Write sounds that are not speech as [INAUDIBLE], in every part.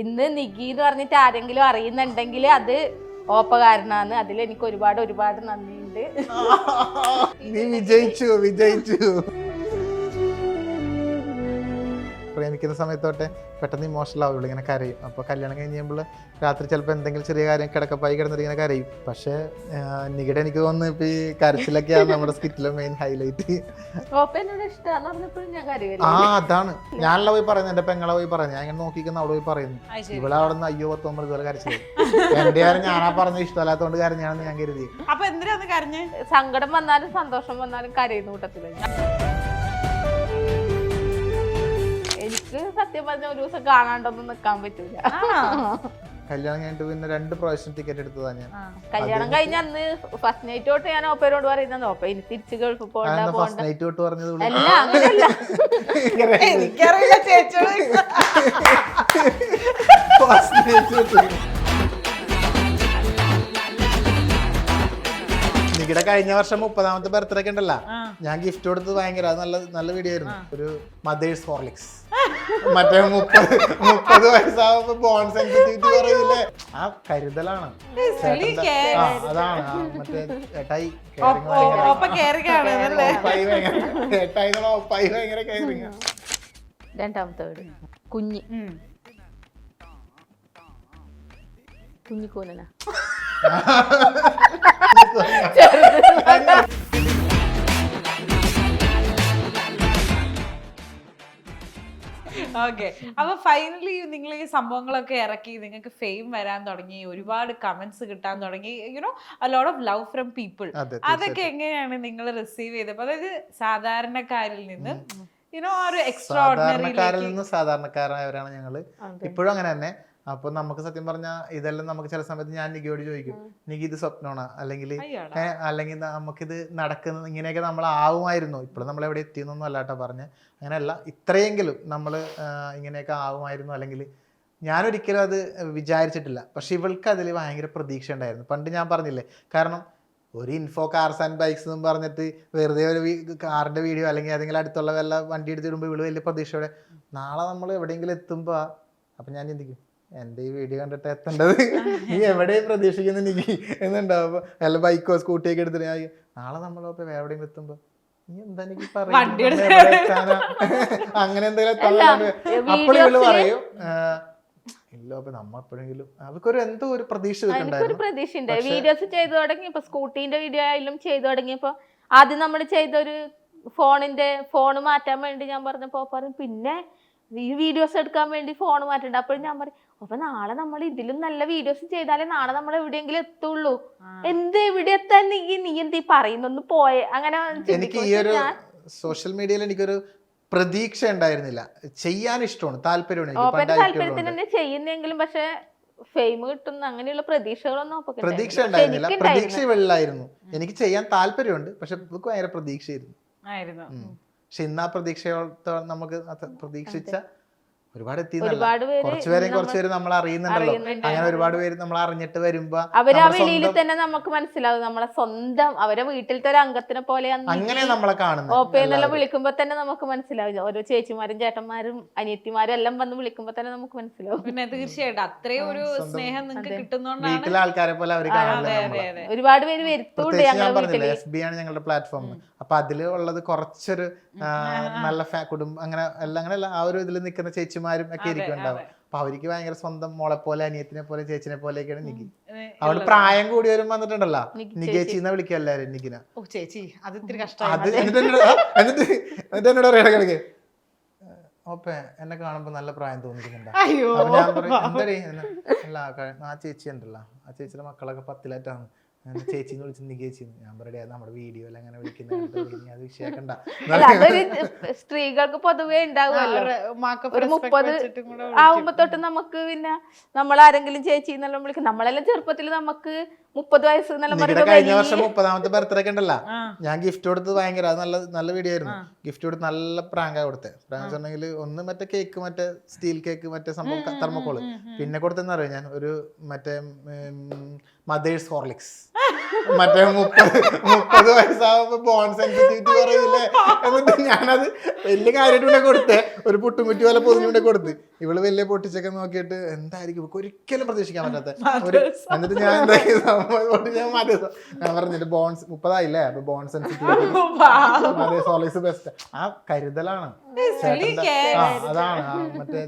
ഇന്ന് നികി എന്ന് പറഞ്ഞിട്ട് ആരെങ്കിലും അറിയുന്നുണ്ടെങ്കിൽ അത് ഓപ്പകാരനാണ്. അതിൽ എനിക്ക് ഒരുപാട് ഒരുപാട് നന്ദിയുണ്ട്. നീ വിജയിച്ചു വിജയിച്ചു. പ്രേമിക്കുന്ന സമയത്തോട്ടെ പെട്ടെന്ന് ഇമോഷണൽ ആവുള്ളൂ ഇങ്ങനെ കരയും. അപ്പോൾ കല്യാണം കഴിഞ്ഞ് കഴിയുമ്പോൾ രാത്രി ചിലപ്പോൾ എന്തെങ്കിലും ചെറിയ കാര്യം കിടക്കപ്പായി കിടന്നിട്ട് ഇങ്ങനെ കരയും. പക്ഷേ നികടെ എനിക്ക് തോന്നുന്നു ഇപ്പോൾ ഈ കരച്ചിലൊക്കെയാണ് നമ്മുടെ സ്കിറ്റിലെ മെയിൻ ഹൈലൈറ്റ് ആ അതാണ്. ഞാനല്ല പോയി പറയുന്നത് എന്റെ പെങ്ങളെ പോയി പറയുന്നത് ഞാൻ ഇങ്ങനെ നോക്കിക്കുന്ന അവിടെ പോയി പറയുന്നു. ഇവിടെ അവിടെ നിന്ന് അയ്യോ പത്തൊമ്പത് ഇതുപോലെ കരച്ചില്ല എന്റെ കാര്യം ഞാനാ പറഞ്ഞ ഇഷ്ടമല്ലാത്തതുകൊണ്ട് കരഞ്ഞാണെന്ന് ഞാൻ കരുതി. അപ്പൊ എന്തിനാന്ന് കരഞ്ഞ്? സങ്കടം വന്നാലും സന്തോഷം വന്നാലും കരയുന്ന കൂട്ടത്തിൽ. എനിക്ക് സത്യം പറഞ്ഞ ഒരു ദിവസം കാണാണ്ടൊന്നും നിക്കാൻ പറ്റൂല. കല്യാണം കഴിഞ്ഞിട്ട് പിന്നെ രണ്ട് പ്രാവശ്യം ടിക്കറ്റ് എടുത്തതാ ഞാൻ. കല്യാണം കഴിഞ്ഞ അന്ന് ഫസ്റ്റ് നൈറ്റ് തൊട്ട് ഞാൻ ഓപ്പയോട് പറയുന്നത് ഓപ്പ ഇനി തിരിച്ച് ഗൾഫ് പോകണ്ട ഫസ്റ്റ് പോകണ്ട നൈറ്റ് തൊട്ട് പറഞ്ഞത് അല്ല അങ്ങനെയല്ല എനിക്കറിയില്ല ചേച്ചി. [LAUGHS] ഫസ്റ്റ് തൊട്ട്. നികിടെ കഴിഞ്ഞ വർഷം മുപ്പതാമത്തെ ബർത്ത്ഡേ ഒക്കെ ഉണ്ടല്ല. ഞാൻ ഗിഫ്റ്റ് കൊടുത്തത് ഭയങ്കര അത് നല്ല നല്ല വീഡിയോ ആയിരുന്നു. ഒരു മദേഴ്സ് ഹോർലിക്സ് മറ്റേ മുപ്പത് മുപ്പത് വയസ്സാവുമ്പോ ബോൺ സെൻസിറ്റിവിറ്റി പറയില്ലേ ആ കരുതലാണ്. അതാണ്. മറ്റേ ഏട്ടായി ഏട്ടായി ഒപ്പായി ഭയങ്കര caring രണ്ടാമത്തെ വീട്. കുഞ്ഞി. കുഞ്ഞിക്കൂനന ഓക്കെ. അപ്പൊ ഫൈനലി നിങ്ങൾ ഈ സംഭവങ്ങളൊക്കെ ഇറക്കി നിങ്ങൾക്ക് ഫെയിം വരാൻ തുടങ്ങി ഒരുപാട് കമന്റ്സ് കിട്ടാൻ തുടങ്ങി you know a lot of love from people അതൊക്കെ എങ്ങനെയാണ് നിങ്ങൾ റിസീവ് ചെയ്തത്? അതായത് സാധാരണക്കാരിൽ നിന്ന് യുനോ ആ ഒരു എക്സ്ട്രാ സാധാരണക്കാരിൽ നിന്ന് സാധാരണക്കാരായവരാണ് ഞങ്ങൾ. ഇപ്പോഴും അങ്ങനെ തന്നെ. അപ്പൊ നമുക്ക് സത്യം പറഞ്ഞാൽ ഇതെല്ലാം നമുക്ക് ചില സമയത്ത് ഞാൻ നികിയോട് ചോദിക്കും നികി ഇത് സ്വപ്നമാണ്? അല്ലെങ്കിൽ അല്ലെങ്കിൽ നമുക്കിത് നടക്കുന്ന ഇങ്ങനെയൊക്കെ നമ്മൾ ആവുമായിരുന്നു ഇപ്പോഴും നമ്മൾ എവിടെ എത്തിയെന്നൊന്നും അല്ലാട്ടോ പറഞ്ഞ്. അങ്ങനെയല്ല ഇത്രയെങ്കിലും നമ്മൾ ഇങ്ങനെയൊക്കെ ആവുമായിരുന്നു? അല്ലെങ്കിൽ ഞാനൊരിക്കലും അത് വിചാരിച്ചിട്ടില്ല. പക്ഷെ ഇവൾക്ക് അതിൽ ഭയങ്കര പ്രതീക്ഷ ഉണ്ടായിരുന്നു. പണ്ട് ഞാൻ പറഞ്ഞില്ലേ കാരണം ഒരു ഇൻഫോ കാർസ് ആൻഡ് ബൈക്സ് എന്നും പറഞ്ഞിട്ട് വെറുതെ ഒരു കാറിന്റെ വീഡിയോ അല്ലെങ്കിൽ ഏതെങ്കിലും അടുത്തുള്ള വല്ല വണ്ടി എടുത്തിടുമ്പോൾ ഇവൾ വലിയ പ്രതീക്ഷയോടെ നാളെ നമ്മൾ എവിടെയെങ്കിലും എത്തുമ്പോൾ അപ്പം ഞാൻ ചിന്തിക്കും എന്റെ ഈ വീഡിയോ കണ്ടിട്ട് എത്തേണ്ടത്? നീ എവിടെ പ്രതീക്ഷിക്കുന്ന എനിക്ക് എന്നുണ്ടാവും അല്ല ബൈക്കോ സ്കൂട്ടിയൊക്കെ എടുത്തിട്ട് ഞാൻ നാളെ നമ്മളിപ്പോ എവിടെയും എത്തുമ്പോ നീ എന്താ എനിക്ക് പറയുന്നത്? അങ്ങനെ എന്തെങ്കിലും അപ്പോഴെങ്കിലും ഇവൾ പറയും "ആ, ഇല്ല അപ്പൊ നമ്മ എപ്പോഴെങ്കിലും അവർക്കൊരു എന്തോ ഒരു പ്രതീക്ഷ ഉണ്ട് വീഡിയോസ് ചെയ്തു തുടങ്ങിയപ്പോ സ്കൂട്ടീന്റെ വീഡിയോ ആയാലും ചെയ്തു തുടങ്ങിയപ്പോ ആദ്യം നമ്മൾ ചെയ്തൊരു ഫോണിന്റെ ഫോൺ മാറ്റാൻ വേണ്ടി ഞാൻ പറഞ്ഞപ്പോ പറയും. പിന്നെ ഈ വീഡിയോസ് എടുക്കാൻ വേണ്ടി ഫോൺ മാറ്റണ്ട. അപ്പോഴും ഞാൻ പറയും അപ്പൊ നാളെ നമ്മൾ ഇതിലും നല്ല വീഡിയോസ് ചെയ്താലേ നാളെ നമ്മൾ എവിടെയെങ്കിലും എത്തുള്ളൂ. എന്ത് എവിടെ എത്താൻ? നീ നീ എന്ത് പറയുന്നൊന്ന് പോയെ അങ്ങനെ എനിക്ക് ഈ ഒരു സോഷ്യൽ മീഡിയയിൽ എനിക്കൊരു പ്രതീക്ഷ ഉണ്ടായിരുന്നില്ല. ചെയ്യാൻ ഇഷ്ടമാണ് താല്പര്യമാണ് ഓപ്പന്റെ താല്പര്യത്തിന് തന്നെ ചെയ്യുന്നെങ്കിലും പക്ഷെ ഫെയിം കിട്ടുന്ന അങ്ങനെയുള്ള പ്രതീക്ഷകളൊന്നും പ്രതീക്ഷ ഉണ്ടായിരുന്നില്ല. പ്രതീക്ഷ വെള്ളായിരുന്നു എനിക്ക് ചെയ്യാൻ താല്പര്യമുണ്ട് പക്ഷെ ഭയങ്കര പ്രതീക്ഷയായിരുന്നു. ആയിരുന്നു. പക്ഷെ ഇന്ന് ആ പ്രതീക്ഷയോടെ നമുക്ക് പ്രതീക്ഷിച്ച ഒരുപാട് ഒരുപാട് പേര് കുറച്ചുപേരെ നമ്മൾ കുറച്ചുപേര് നമ്മൾ അറിയുന്നുണ്ടല്ലോ. അങ്ങനെ ഒരുപാട് പേര് നമ്മൾ അറിഞ്ഞിട്ട് വരുമ്പോ അവർ ആ വെളിയിൽ തന്നെ നമുക്ക് മനസ്സിലാവും. നമ്മളെ സ്വന്തം അവരെ വീട്ടിലത്തെ ഒരു അംഗത്തിനെ പോലെ അങ്ങനെ നമ്മളെ കാണുന്നത് ഓപ്പയെന്നെല്ലാം വിളിക്കുമ്പോ തന്നെ നമുക്ക് മനസ്സിലാവില്ല ഓരോ ചേച്ചിമാരും ചേട്ടന്മാരും അനിയത്തിമാരും എല്ലാം വന്ന് വിളിക്കുമ്പോ തന്നെ നമുക്ക് മനസ്സിലാവും. പിന്നെ തീർച്ചയായിട്ടും അത്രയും ഒരു സ്നേഹം നിങ്ങൾക്ക്. കിട്ടുന്നോണ്ടാണ് വീട്ടിലെ ആൾക്കാരെ പോലെ അവർ കാണില്ല ഒരുപാട് പേര് വരുത്തുണ്ട് ഞാൻ പറഞ്ഞില്ലേ വീട്ടിൽ. ബി ആണ് ഞങ്ങളുടെ പ്ലാറ്റ്ഫോം അപ്പൊ അതിൽ ഉള്ളത് കുറച്ചൊരു നല്ല കുടുംബം അങ്ങനെ എല്ലാം അങ്ങനെ ആ ഒരു ഇതിൽ നിൽക്കുന്ന ചേച്ചിമാരും ഒക്കെ ഇരിക്കുന്നുണ്ടാവും. അപ്പൊ അവർക്ക് ഭയങ്കര സ്വന്തം മോളെ പോലെ അനിയത്തിനെ പോലെ ചേച്ചിനെ പോലെയൊക്കെയാണ് നിക്കി അവൾ പ്രായം കൂടി വരും വന്നിട്ടുണ്ടല്ലോ. നിഖേച്ചി നികേച്ചി വിളിക്കല്ലാരും വിളിക്കുക എല്ലാരും നിക്കിന എന്നിട്ട് എന്നിട്ട് എന്നോട് കിടക്ക് ഓപ്പേ എന്നെ കാണുമ്പോ നല്ല പ്രായം തോന്നിക്കുന്നുണ്ടോ. അപ്പൊ ഞാൻ പറയും എന്താ എന്ന്. ആ ചേച്ചി ഉണ്ടല്ലോ. ആ ചേച്ചിയുടെ മക്കളൊക്കെ പത്തിലായിട്ടാണ്. ചേച്ചിന്ന് വിളിച്ച് നികേച്ചി ഞാൻ പറയടേ അത് നമ്മുടെ വീഡിയോയിൽ അങ്ങനെ വിളിക്കുന്നത് അത് വിഷയാക്കണ്ട. സ്ത്രീകൾക്ക് പൊതുവേ ഉണ്ടാവുമല്ലോ. മുപ്പത് ആവുമ്പോ തൊട്ട് നമുക്ക് പിന്നെ നമ്മളാരെങ്കിലും ചേച്ചി എന്നെല്ലാം വിളിക്കും. നമ്മളെല്ലാം ചെറുപ്പത്തിൽ നമുക്ക് മുപ്പത് വയസ്സ് നിങ്ങളുടെ കഴിഞ്ഞ വർഷം മുപ്പതാമത്തെ ബർത്ത്ഡേ ഒക്കെ ഉണ്ടല്ലോ. ഞാൻ ഗിഫ്റ്റ് കൊടുത്തത് ഭയങ്കര അത് നല്ല നല്ല വീഡിയോ ആയിരുന്നു. ഗിഫ്റ്റ് കൊടുത്ത് നല്ല പ്രാങ്കാ കൊടുത്തത് പ്രാങ്ക് വെച്ചിട്ടുണ്ടെങ്കിൽ ഒന്ന് മറ്റേ കേക്ക് മറ്റേ സ്റ്റീൽ കേക്ക് മറ്റേ സംഭവം തെർമോക്കോൾ പിന്നെ കൊടുത്തെന്ന് അറിയാം? ഞാൻ ഒരു മറ്റേ മദേഴ്സ് ഹോർലിക്സ്. [LAUGHS] മറ്റേ മുപ്പത് മുപ്പത് വയസ്സാവുമ്പോ ബോൺ സെൻസിറ്റിവിറ്റി പറയില്ലേ എന്നിട്ട് ഞാനത് വലിയ കാര്യമായിട്ട് കൊടുത്തേ. ഒരു പുട്ടുംകുറ്റി പോലെ പൊതിഞ്ഞുകൊണ്ട് കൊടുത്ത്. ഇവൾ വലിയ പൊട്ടിച്ചൊക്കെ നോക്കിയിട്ട് എന്തായിരിക്കും? ഇവക്ക് ഒരിക്കലും പ്രതീക്ഷിക്കാൻ പറ്റാത്ത ഒരു എന്നിട്ട് ഞാൻ എന്താ ചെയ്തത്? ഞാൻ മതി ഞാൻ പറഞ്ഞിട്ട് ബോൺസ് മുപ്പതായില്ലേ? അപ്പൊ ബോൺ സെൻസിറ്റിവിറ്റി സോളീസ് ബെസ്റ്റ് ആ കരുതലാണ്. അതാണ്. മറ്റേ?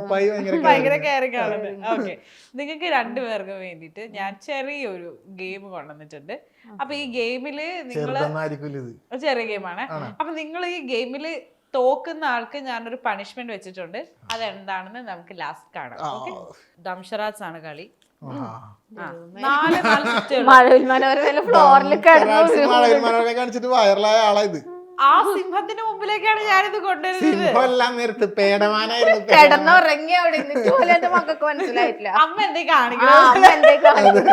ഒപ്പായി ഭയങ്കര ഓക്കെ നിങ്ങൾക്ക് രണ്ടുപേർക്കും വേണ്ടിട്ട് ഞാൻ ചെറിയൊരു ഗെയിം കൊണ്ടുവന്നിട്ടുണ്ട്. അപ്പൊ ഈ ഗെയിമിൽ നിങ്ങൾ ചെറിയ ഗെയിമാണ് അപ്പൊ നിങ്ങൾ ഈ ഗെയിമിൽ തോക്കുന്ന ആൾക്ക് ഞാനൊരു പണിഷ്മെന്റ് വെച്ചിട്ടുണ്ട്. അതെന്താണെന്ന് നമുക്ക് ലാസ്റ്റ് കാണാം. ദംഷറാസ് ആണ് കളി. ആഹാ. ആ, നാല് നാല് ചുറ്റുകൾ മഴവിൽ മനോരമയിലെ ഫ്ലോറിൽ കിടന്നു മഴവിൽ മനോരമ കാണിച്ചിട്ട് വൈറലായ ആളാ ഇത്. ആ സിംഹത്തിന്റെ മുമ്പിലേക്കാണ് ഞാനിത് കൊണ്ടുവരുന്നത്. നിർത്ത് പേടമാനായിരുന്നു. [LAUGHS] കിടന്നുറങ്ങി അവിടെ എന്നിട്ട് പോലും എന്റെ മക്കൾക്ക് മനസ്സിലായിട്ടില്ല. [LAUGHS] അമ്മ എന്തേ കാണിക്കണം? അമ്മ എന്തേ കാണിക്കുന്നത്?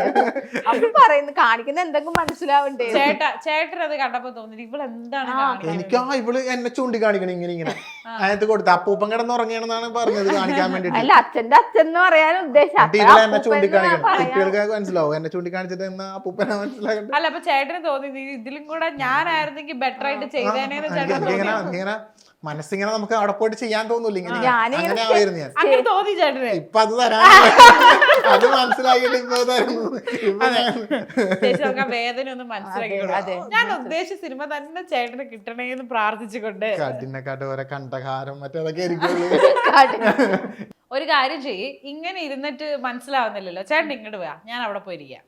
അപ്പൊ പറയുന്നു കാണിക്കുന്ന എന്തെങ്കിലും മനസ്സിലാവണ്ടേ? ചേട്ടാ ചേട്ടൻ അത് കണ്ടപ്പോ തോന്നി ഇവൾ എന്താണ് കാണിക്കുന്നത് എനിക്ക് ആ ഇവൾ എന്നെ ചൂണ്ടിക്കാണിക്കണം ഇങ്ങനെ ഇങ്ങനെ. അതിനകത്ത് കൊടുത്ത് അപ്പൂപ്പൻ കിടന്നുറങ്ങിയാണെന്നാണ് പറഞ്ഞത് കാണിക്കാൻ വേണ്ടി അല്ല അച്ഛന്റെ അച്ഛൻ എന്ന് പറയാൻ ഉദ്ദേശം ഇവളെ എന്നെ ചൂണ്ടിക്കാണിക്കണം. കുട്ടികൾക്ക് മനസ്സിലാവും. എന്നെ ചൂണ്ടിക്കാണിച്ചിട്ട് എന്നാ അപ്പൂപ്പനെ മനസ്സിലാക്കണ്ട അല്ല അപ്പൊ ചേട്ടന് തോന്നി ഇതിലും കൂടെ ഞാനായിരുന്നെങ്കിൽ ബെറ്റർ ആയിട്ട് എനിക്കിങ്ങനെ ഇങ്ങനെ മനസ്സിങ്ങനെ നമുക്ക് അവിടെ പോയിട്ട് ചെയ്യാൻ തോന്നൂല ഇങ്ങനെ അങ്ങനെ ആയിരുന്നു ഞാൻ. തോന്നി ചേട്ടന്. ഇപ്പൊ അത് തരാൻ [LAUGHS] അത് മനസ്സിലാക്കിയിട്ട് ഇപ്പൊ തരുന്നു വേദന ഒന്ന് മനസ്സിലാക്കി. ഞാൻ ഉദ്ദേശിച്ച സിനിമ തന്നെ ചേട്ടന് കിട്ടണേന്ന് പ്രാർത്ഥിച്ചുകൊണ്ട്. കഠിനക്കാട്ട് ഓരോ കണ്ടകാരം മറ്റേതൊക്കെ ആയിരിക്കുള്ളൂ. [LAUGHS] ഒരു കാര്യം ചെയ്യ്. ഇങ്ങനെ ഇരുന്നിട്ട് മനസ്സിലാവുന്നില്ലല്ലോ. ചേട്ടൻ ഇങ്ങോട്ട് പോയാ ഞാൻ അവിടെ പോയിരിക്കാം.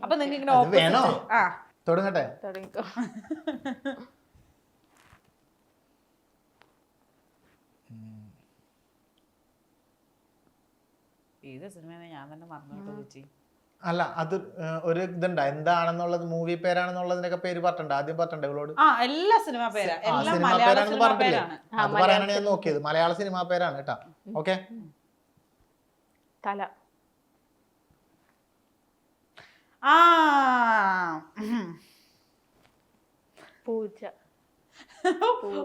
അപ്പൊ നിങ്ങൾ ഇങ്ങനെ ഓപ്പൺ? ആ. തുടങ്ങട്ടെ. തുടങ്ങിക്കോ. [LAUGHS] ഏത് സിനിമ ഞാൻ തന്നെ മറന്നു ചേച്ചി അല്ല അത് ഒരു ഇതുണ്ട് എന്താണെന്നുള്ളത് മൂവി പേരാണെന്നുള്ളതിനൊക്കെ പേര് പറഞ്ഞിട്ടുണ്ട് ആദ്യം പറഞ്ഞിട്ടുണ്ട് ഇവളോട്? ആ എല്ലാ സിനിമ പേരാ എല്ലാ സിനിമാ പേരാണെന്ന് പറഞ്ഞിട്ടില്ലേ? അത് പറയാനാണ് ഞാൻ നോക്കിയത് മലയാള സിനിമാ പേരാണ് കേട്ടാ. ഓക്കെ തല. ആ. പൂജ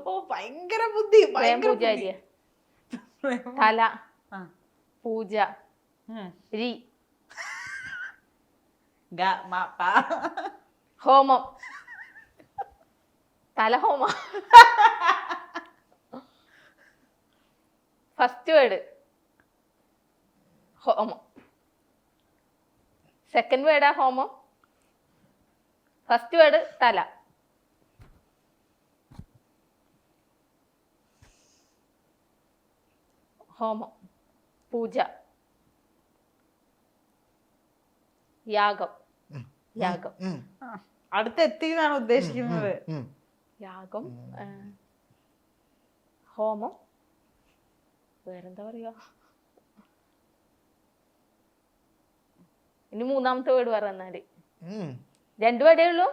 ഓ ഭയങ്കര ബുദ്ധി ഭയങ്കര. പൂജാരിയ തല. ആ. പൂജ. രി ഗ, മ, പ. ഹോമം തല ഹോമം ഫസ്റ്റ് വേർഡ് ഹോമം സെക്കൻഡ് വേർഡാ ഹോമം ഫസ്റ്റ് വേർഡ് തല. ഹോമം പൂജ. യാഗം. യാഗം. അടുത്ത് അടുത്തെത്തി എന്നാണ് ഉദ്ദേശിക്കുന്നത്. യാഗം ഹോമം വേറെന്താ പറയുക ഇനി മൂന്നാമത്തെ വേർഡ് പറഞ്ഞാൽ രണ്ടു വേടേ ഉള്ളൂ?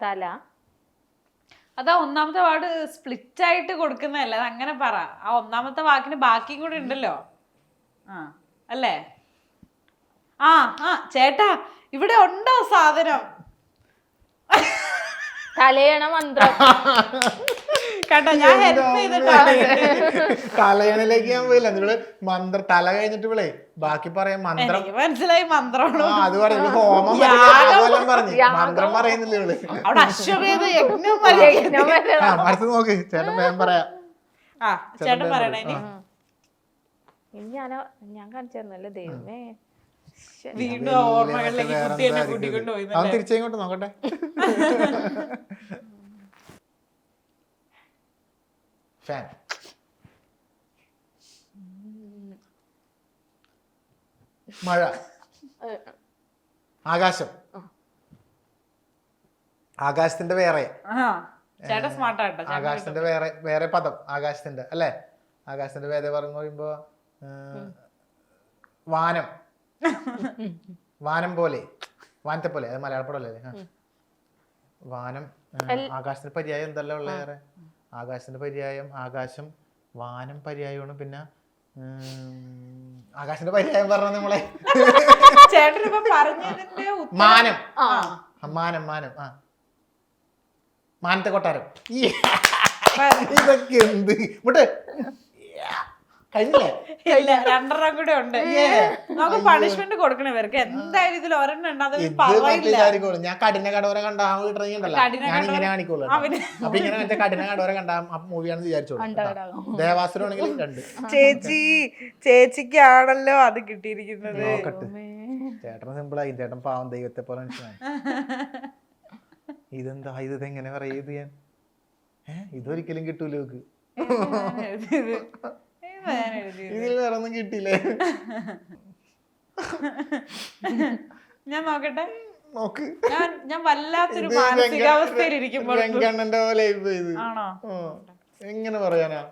തല. അതാ ഒന്നാമത്തെ വാർഡ് സ്പ്ലിറ്റ് ആയിട്ട് കൊടുക്കുന്നതല്ല? അത് അങ്ങനെ പറ. ആ ഒന്നാമത്തെ വാക്കിന് ബാക്കിയും കൂടി ഉണ്ടല്ലോ. ആ അല്ലേ? ആ ആ ചേട്ടാ ഇവിടെ ഉണ്ടോ സാധനം? തലയണ മന്ത്രം. കേട്ടോ ഞാൻ ഹെൽപ്പ് ചെയ്തിട്ടാണ് തലയണിലേക്ക് ഞാൻ പോയില്ല. നിങ്ങൾ മന്ത്ര തല കഴിഞ്ഞിട്ട് വിളേ ബാക്കി പറയാം. മന്ത്രം. എനിക്ക് മനസ്സിലായി മന്ത്രമാണോ? ആ അത് പറയുള്ളൂ ഹോമം പറഞ്ഞു. മന്ത്രം പറയുന്നില്ല ഇവൾ? അവിടെ അശ്വമേധ യജ്ഞം. യജ്ഞം വരാം. ആ മനസ്സ് നോക്ക്. ചേട്ടൻ വേഗം പറയാം. ആ ചേട്ടൻ പറയണേ ഇനി. ഇനി ഞാൻ ഞാൻ കാണിച്ചു തന്നല്ലേ ദൈവമേ. വീണ്ടും ഓർമ്മകളിലേക്ക് കുട്ടി എന്നെ കൂട്ടിക്കൊണ്ട് പോയി അവൻ തിരിച്ചിങ്ങോട്ട് നോക്കട്ടെ. ഫാൻ. മഴ. ആകാശം. ആകാശത്തിന്റെ വേറെ. ആകാശത്തിന്റെ വേറെ വേറെ പദം. ആകാശത്തിന്റെ അല്ലേ? ആകാശത്തിന്റെ വേറെ പറഞ്ഞു പറയുമ്പോ വാനം. വാനം പോലെ. വാനത്തെ പോലെ അത് മലയാള പടമല്ലേ ആ. വാനം ആകാശത്തിന് ആകാശത്തിന്റെ പര്യായം എന്തല്ല ഉള്ളത് വേറെ? ആകാശത്തിന്റെ പര്യായം ആകാശം വാനം പര്യായമാണ് പിന്നെ ആകാശത്തിന്റെ പര്യായം പറഞ്ഞു നമ്മളെ? മാനം. മാനം മാനം ആ. മാനത്തെ കൊട്ടാരം. ഈ ഇതൊക്കെ എന്ത്? ഇവിടെ കഴിഞ്ഞില്ലേ [LAUGHS] രണ്ടെണ്ണം കൂടെ ഉണ്ട്. നമുക്ക് പണിഷ്മെന്റ് കൊടുക്കണം ഇവർക്ക്. എന്തായാലും ഇതിൽ ഒരെണ്ണം ഞാൻ കഠിന കടവര കണ്ട ആ ഞാൻ ഇങ്ങനെ കാണിക്കുള്ളൂ അപ്പൊ ഇങ്ങനെ മറ്റേ കഠിന കടവര കണ്ട ആ മൂവിയാണെന്ന് വിചാരിച്ചോളൂ ദേവാസുരാണെങ്കിൽ രണ്ട് ചേച്ചി ചേച്ചിക്കാണല്ലോ അത് കിട്ടിയിരിക്കുന്നത്. നോക്കട്ടെ. ചേട്ടന് സിമ്പിളായി ചേട്ടൻ പാവം ദൈവത്തെ പോലെ ഇതെന്താ? ഇത് എങ്ങനെ പറയാ ഇത് ഞാൻ? ഏഹ് ഇതൊരിക്കലും കിട്ടൂല ഇതിൽ വേറെ ഒന്നും കിട്ടിയില്ലേ? ഞാൻ നോക്കട്ടെ? നോക്ക്. ഞാൻ ഞാൻ വല്ലാത്തൊരു മാനസികാവസ്ഥയിൽ ഇരിക്കുമ്പോൾ വെങ്കണ്ണന്റെ പോലെ ഇപ്പൊ ഇത്. ആണോ? എങ്ങനെ പറയാനാ?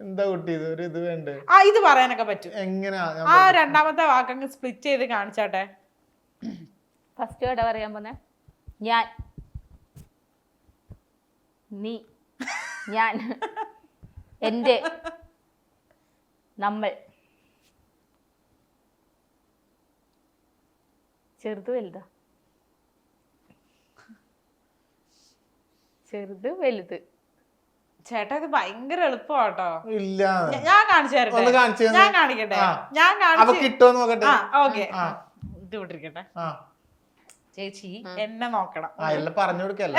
എന്താ കുട്ടി ഇത്? ഒരു ഇത് വേണ്ടേ? ആ ഇത് പറയാനൊക്കെ പറ്റും. എങ്ങനെയാ ആ രണ്ടാമത്തെ വാക്കങ്ങ് സ്പ്ലിറ്റ് ചെയ്ത് കാണിച്ചാട്ടെ. ഫസ്റ്റ് വേർഡ് പറയാൻ പോന്നെ. ഞാൻ. നീ. ഞാൻ. [LAUGHS] എന്റെ. നമ്മൾ. ചെറുത് വലുതാ. ചെറുത് വലുത്. ചേട്ടാ ഇത് ഭയങ്കര എളുപ്പമാട്ടോ. ഇല്ല. ഞാൻ കാണിച്ചു ഒന്ന് തരട്ടെ ഞാൻ കാണിക്കട്ടെ? ഞാൻ കാണിച്ചു കിട്ടുമോ നോക്കട്ടെ? ആ ഓക്കെ. ഇത് വിട്ടിരിക്കട്ടെ. ആ. ചേച്ചി എന്നെ നോക്കണം. പറഞ്ഞു കൊടുക്കല്ല?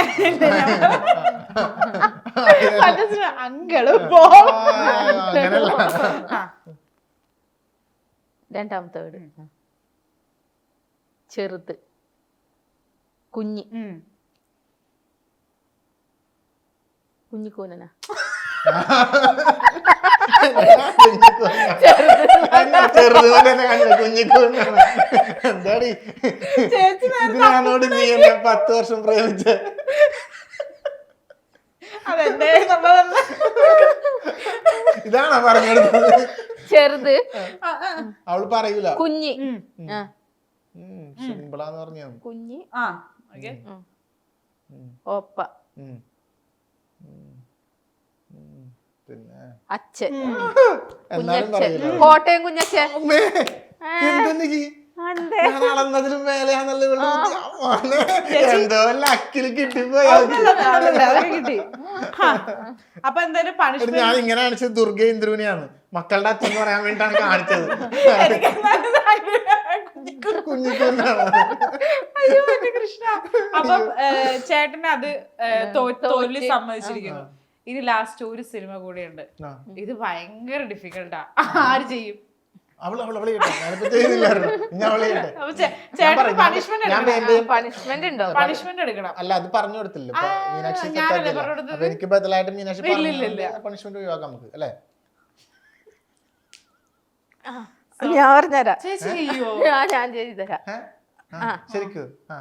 അങ്കിൾ രണ്ടാമത്തെ വീട്. ചെറുത്. കുഞ്ഞി. കുഞ്ഞിക്കൂനാ കുഞ്ഞിക്കൂനനാ ചെറുത് പോലെ തന്നെ കണ്ടു കുഞ്ഞിക്കൂന്നാണ് എന്താടി? ഇതിനാണോട് നീ എന്നെ പത്ത് വർഷം പ്രേമിച്ച. ഇതാണോ പറഞ്ഞെടുത്തത്? ചെറുത്. അവൾ. അവൾ പറയൂല. കുഞ്ഞി. സിമ്പിളാന്ന് പറഞ്ഞു. കുഞ്ഞി. ആ ഓക്കെ. ഒപ്പ പിന്നെ. അച്ഛൻ. എന്നാലും കുഞ്ഞച്ഛൻ. പറയൂല കോട്ടയം കുഞ്ഞച്ഛൻ. അമ്മേ ഞാൻ അളന്നതിലും മേലെയാന്നല്ലോ ഇവളുടെ ബുദ്ധി. അമ്മോനെ, എന്തോ കിട്ടിപ്പോയി. കിട്ടി. ആ. അപ്പൊ എന്തായാലും എടി, പണിഷ്മെന്റ് ഞാൻ ഇങ്ങനെ കാണിച്ചത് ദുർഗ ഇന്ദ്രുവിനെയാണ്. മക്കളുടെ അച്ഛൻ എന്ന് പറയാൻ വേണ്ടിട്ടാണ് കാണിച്ചത്. [LAUGHS] കുഞ്ഞിക്കുന്നാണ് അയ്യോ എന്റെ കൃഷ്ണ. അപ്പം ഏഹ്, ചേട്ടന് അത് ഏഹ്, തോ- തോൽവി സമ്മതിച്ചിരിക്കുന്നു. ഇനി ലാസ്റ്റ് ഒരു സിനിമ കൂടിയുണ്ട്. ഇത് ഭയങ്കര ഡിഫിക്കൽട്ടാ ആര് ചെയ്യും? പണിഷ്മെന്റ് ഉണ്ടോ? പണിഷ്മെന്റ് എടുക്കണം. അല്ല അത് പറഞ്ഞു കൊടുത്തില്ല. ഇപ്പൊ മീനാക്ഷി set ഞാനല്ലേ കൊടുത്തത്? എനിക്ക് ബദലായിട്ട് മീനാക്ഷി ഇല്ല, ഇല്ല, ഇല്ല. പണിഷ്മെന്റ് ഒഴിവാക്കാം നമുക്ക് അല്ലേ? ഞാൻ പറഞ്ഞുതരാം. ചെയ്തു തരാം ശരിക്കും. ആ.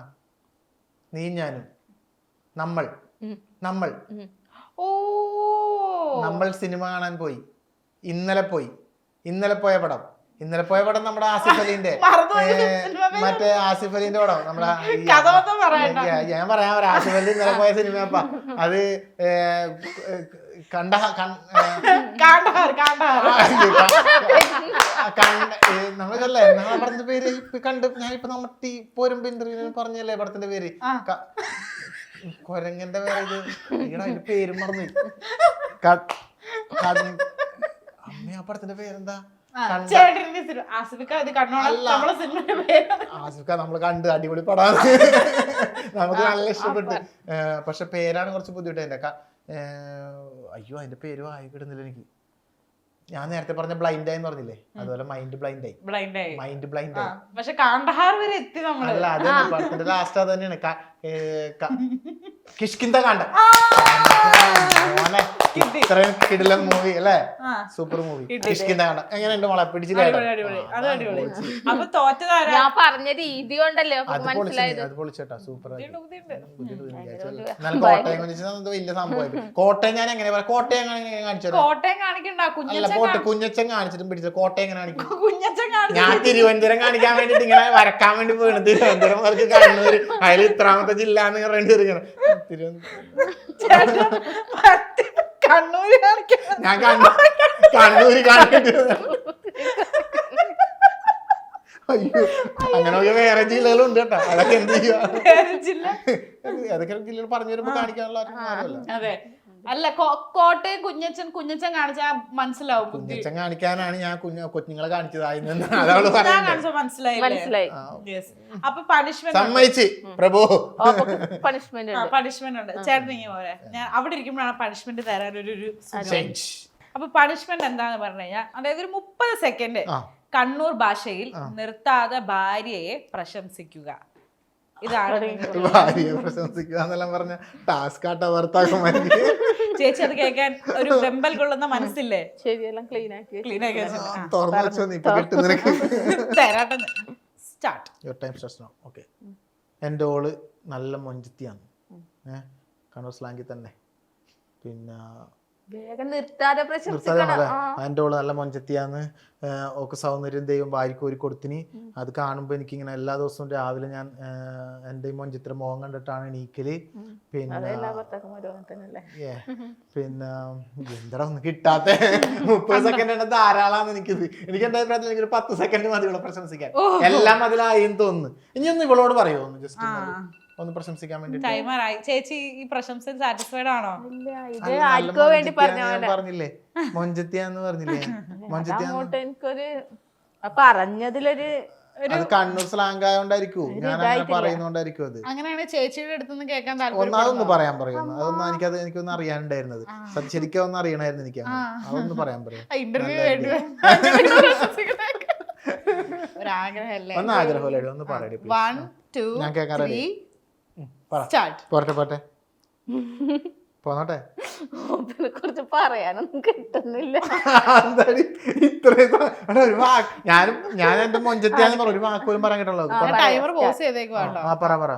നീ ഞാനും. നമ്മൾ. നമ്മൾ. നമ്മൾ സിനിമ കാണാൻ പോയി. ഇന്നലെ പോയി. ഇന്നലെ പോയ പടം. ഇന്നലെ പോയ പടം നമ്മുടെ ആസിഫ് അലിന്റെ മറ്റേ ആസിഫ് അലിന്റെ പടം. നമ്മുടെ. ഞാൻ- പറയാൻ പറയാം ആസിഫ് അലി ഇന്നലെ പോയ സിനിമ അപ്പ. അത് കണ്ട നമ്മളല്ലേ നാളെ പടത്തിന്റെ പേര് ഇപ്പൊ കണ്ട് ഞാൻ ഇപ്പൊ നമ്മട്ടി പോരുമ്പോ ഇന്റർവ്യൂ പറഞ്ഞല്ലേ പടത്തിന്റെ പേര്? കൊരങ്ങന്റെ പേര് ഈടാ അതിന്റെ പേര് മറന്നു അമ്മ ആ പടത്തിന്റെ പേരെന്താ. നമ്മളെ ആസിഫ കണ്ട് അടിപൊളി പടാണ്. നമുക്ക് നല്ല ഇഷ്ടപ്പെട്ടു. പക്ഷെ പേരാണ് കുറച്ച് ബുദ്ധിമുട്ട് എന്റെ അയ്യോ അതിന്റെ പേര് വായി കിടുന്നില്ല എനിക്ക്. ഞാൻ നേരത്തെ പറഞ്ഞ ബ്ലൈൻഡ് ആയി എന്ന് പറഞ്ഞില്ലേ? അതുപോലെ മൈൻഡ് ബ്ലൈൻഡ് ആയി ബ്ലൈൻഡ് ആയി മൈൻഡ് ബ്ലൈൻഡ് ആയി പക്ഷെ കാണ്ടഹാർ വരെ എത്തി നമ്മൾ അല്ല അത് പടത്തിന്റെ ലാസ്റ്റ് അത് തന്നെയാണ്. [LAUGHS] കിഷ്കിന്ത കാണ്ട. ഇത്രയും കിടിലൻ മൂവി അല്ലേ? ആ. Super movie. കിഷ്കിന്ത കാണ്ട. എങ്ങനെയുണ്ട് മോളെ? പിടിച്ചില്ല? അപ്പൊ തോറ്റതാരാ ഞാൻ പറഞ്ഞ രീതി കൊണ്ടല്ലേ? അത് മനസ്സിലായത്. പൊളിച്ചു അത് പൊളിച്ചേട്ടാ. സൂപ്പർ നല്ല കോട്ടയം കുഞ്ഞിച്ചത് വലിയ സംഭവമായി. കോട്ടയം ഞാൻ എങ്ങനെ പറയാം? കോട്ടയം എങ്ങനെ കാണിച്ചത് കോട്ടയം കാണിക്കണ്ട. അല്ല കുഞ്ഞച്ചൻ കുഞ്ഞച്ചൻ കാണിച്ചിട്ടും പിടിച്ചത് കോട്ടയം എങ്ങനെ കാണിക്കും? ഞാൻ തിരുവനന്തപുരം കാണിക്കാൻ വേണ്ടിട്ട് ഇങ്ങനെ വരക്കാൻ വേണ്ടി പോയിട്ട് തിരുവനന്തപുരം അതിൽ കണ്ണൂർ അതിൽ ഇത്രാമത്തെ ജില്ല എന്ന് പറയേണ്ടി തിരുവനന്തപുരം കണ്ണൂര് കാണിക്കണം ഞാൻ കണ്ണൂർ കണ്ണൂര് കാണിക്കേണ്ടി അയ്യോ അങ്ങനെ വേറെ ജില്ലകളുണ്ട് കേട്ടോ. അതൊക്കെ എന്ത് ചെയ്യുക ഏതൊക്കെ ജില്ലകൾ പറഞ്ഞു വരുമ്പോ കാണിക്കാനുള്ള. അതെ. അല്ല കോട്ടയം കുഞ്ഞച്ചൻ കുഞ്ഞച്ചൻ കാണിച്ചാ മനസ്സിലാവും. കുഞ്ഞച്ചൻ കാണിക്കാനാണ് ഞാൻ കുഞ്ഞ കൊച്ചുങ്ങളെ കാണിച്ചതായി അതവൾ ഞാൻ പറയുന്നത്. മനസ്സിലായി. Yes. അപ്പൊ പണിഷ്മെന്റ് സമ്മതിച്ച് പ്രഭു. പണിഷ്മെന്റ് ഉണ്ട്. പണിഷ്മെന്റ് ഉണ്ട്. ചേട്ടൻ ഇങ്ങനെ പോരെ. ഞാൻ അവിടെ ഇരിക്കുമ്പോഴാണ് പണിഷ്മെന്റ് തരാൻ ഒരു അപ്പൊ പണിഷ്മെന്റ് എന്താന്ന് പറഞ്ഞു കഴിഞ്ഞാൽ അതായത് ഒരു മുപ്പത് സെക്കൻഡ് കണ്ണൂർ ഭാഷയിൽ നിർത്താതെ ഭാര്യയെ പ്രശംസിക്കുക. ഇതാണ് നിങ്ങൾക്ക് ഭാര്യയെ പ്രശംസിക്കുക എന്നെല്ലാം പറഞ്ഞ ടാസ്ക് ആട്ട ഭർത്താക്കന്മാർക്ക്. ചേച്ചി അത് കേൾക്കാൻ ഒരു വെമ്പൽ കൊള്ളുന്ന മനസ്സില്ലേ? ശരിയെല്ലാം ക്ലീൻ ആക്കി ക്ലീൻ ആക്കി വെച്ചിട്ട്. ആ, തുറന്നു വെച്ചോ നീ ഇപ്പൊ കിട്ടും നിനക്ക്. തരാട്ടെ. Start your time start okay എന്റെ ഓൾ നല്ല മൊഞ്ചത്തിയാണ്. ഏഹ് കണ്ണൂർ സ്ലാങ്കിൽ തന്നെ. പിന്നെ വേഗം നിർത്താതെ. എന്റെ ഓൾ നല്ല മൊഞ്ചത്തിയാന്ന് ഒക്കെ സൗന്ദര്യം ദൈവം ഭാര്യക്ക് ഒരു കൊടുത്തിനി അത് കാണുമ്പോൾ എനിക്കിങ്ങനെ എല്ലാ ദിവസവും രാവിലെ ഞാൻ എന്റെ എന്റെ ഈ മൊഞ്ചത്തിര മുഖം കണ്ടിട്ടാണ് എണീക്കൽ. പിന്നെ പിന്നെ എന്താ ഒന്ന് കിട്ടാത്ത? മുപ്പത് സെക്കൻഡ് ആണ് ധാരാളാന്ന് എനിക്കിത് എനിക്ക് എന്റെ അഭിപ്രായത്തിൽ എനിക്കൊരു പത്ത് സെക്കൻഡ് മതി ഇവിടെ പ്രശംസിക്കാൻ. എല്ലാം അതിലായി തോന്നുന്നു. ഇനി ഒന്ന് ഇവളോട് പറയുമോ ജസ്റ്റ് ഒന്ന് പ്രശംസിക്കാൻ വേണ്ടി ടൈമറായി. ചേച്ചി ഈ പ്രശംസയിൽ സാറ്റിസ്ഫൈഡ് ആണോ? ഇല്ല ഇത് ആർക്കോ വേണ്ടി പറഞ്ഞില്ലേ? മൊഞ്ചത്തിയാന്ന് പറഞ്ഞില്ലേ? അങ്ങോട്ട് എനിക്കൊരു പറഞ്ഞതിലൊരു അത് കണ്ണൂർ സ്ലാങ് ആയതുകൊണ്ടായിരിക്കും ഞാൻ അങ്ങനെ പറയുന്നോണ്ടായിരിക്കും അത്. അങ്ങനെയാണ് ചേച്ചിയുടെ അടുത്തുനിന്ന് കേൾക്കാൻ ഒന്ന് അതൊന്ന് പറയാൻ പറയുന്നു അതൊന്നും എനിക്കത് എനിക്കൊന്നും അറിയാനുണ്ടായിരുന്നത്. ശരിക്കും ഒന്ന് അറിയണമായിരുന്നു എനിക്ക് അതൊന്ന് പറയാൻ പറയാം. ഒന്ന് ആഗ്രഹമല്ലേ ഒന്ന് പറയടി ഞാൻ കേൾക്കാൻ ത്രീ ready. ഉം, പറ സ്റ്റാർട്ട്. പോട്ടെ പോട്ടെ [LAUGHS] പോന്നോട്ടെ. കുറിച്ച് പറയാനൊന്നും കിട്ടുന്നില്ല. എന്താടി ഇത്രയും എടാ, ഒരു വാക്ക് ഞാനും ഞാൻ എന്റെ മൊഞ്ചത്തിയാന്ന് പറ. ഒരു വാക്ക് പോലും പറയാൻ കിട്ടുള്ളത് ടൈമർ പോസ് ചെയ്തേക്കും ആ പറ പറ.